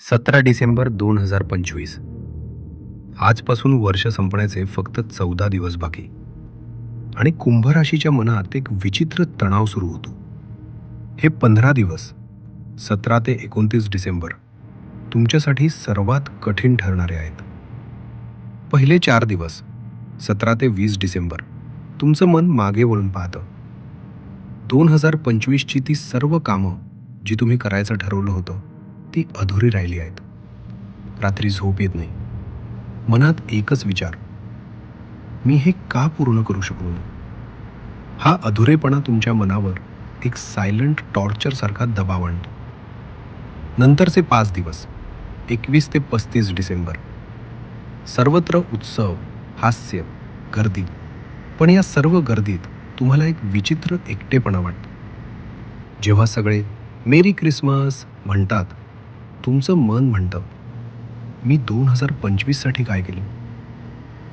सतरा डिसेंबर दोन हजार पंचवीस. आजपासून वर्ष संपण्याचे फक्त चौदा दिवस बाकी. आणि कुंभ राशीच्या मनात एक विचित्र तणाव सुरू होतो. हे पंधरा दिवस सतरा ते एकोणतीस डिसेंबर तुमच्यासाठी सर्वात कठीण ठरणारे आहेत. पहिले चार दिवस सतरा ते वीस डिसेंबर तुमचं मन मागे वळून पाहतं. दोन हजार पंचवीसची ती सर्व कामं जी तुम्ही करायचं ठरवलं होतं ती अधुरी राहिली आहेत. रात्री झोप येत नाही. मनात एकच विचार. मी हे का पूर्ण करू शकलो नाही? हा अधुरेपणा तुमच्या मनावर एक सायलंट टॉर्चरसारखा दबाव आणतो. नंतरचे पाच दिवस एकवीस ते पस्तीस डिसेंबर. सर्वत्र उत्सव हास्य गर्दी. पण या सर्व गर्दीत तुम्हाला एक विचित्र एकटेपणा वाटतो. जेव्हा सगळे मेरी क्रिसमस म्हणतात तुमचं मन म्हणतं. मी दोन हजार पंचवीससाठी काय केले?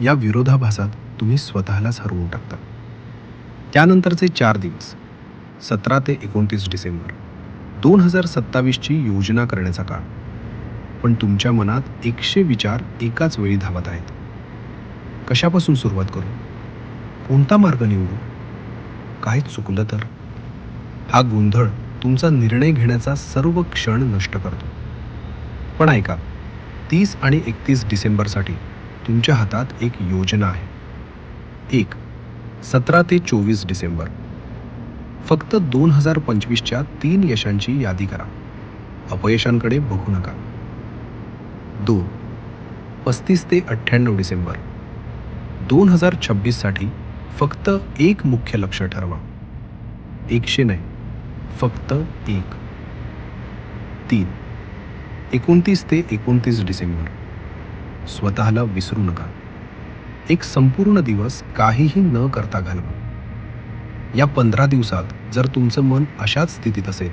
या विरोधाभासात तुम्ही स्वतःलाच हरवून टाकता. त्यानंतरचे चार दिवस सतरा ते एकोणतीस डिसेंबर दोन हजार सत्तावीसची योजना करण्याचा काळ. पण तुमच्या मनात एकशे विचार एकाच वेळी धावत आहेत. कशापासून सुरुवात करू? कोणता मार्ग निवडू? काय चुकलं तर? हा गोंधळ तुमचा निर्णय घेण्याचा सर्व क्षण नष्ट करतो. पण ऐका तीस आणि एकतीस डिसेंबरसाठी तुमच्या हातात एक योजना आहे. एक सतरा ते चोवीस डिसेंबर. फक्त दोन हजार पंचवीसच्या तीन यशांची यादी करा. अपयशांकडे बघू नका. दोन पस्तीस ते अठ्ठ्याण्णव डिसेंबर. दोन हजार छब्बीससाठी फक्त एक मुख्य लक्ष ठरवा. एकशे नाही फक्त एक. तीन एकोणतीस ते एकोणतीस डिसेंबर. स्वतःला विसरू नका. एक संपूर्ण दिवस काहीही न करता घालवा. या पंधरा दिवसात जर तुमचं मन अशाच स्थितीत असेल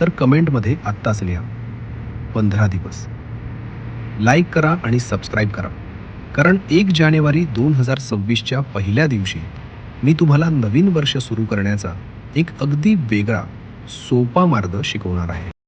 तर कमेंटमध्ये आत्ताच लिहा. पंधरा दिवस. लाईक करा आणि सबस्क्राईब करा. कारण एक जानेवारी दोन हजार सव्वीसच्या पहिल्या दिवशी मी तुम्हाला नवीन वर्ष सुरू करण्याचा एक अगदी वेगळा सोपा मार्ग शिकवणार आहे.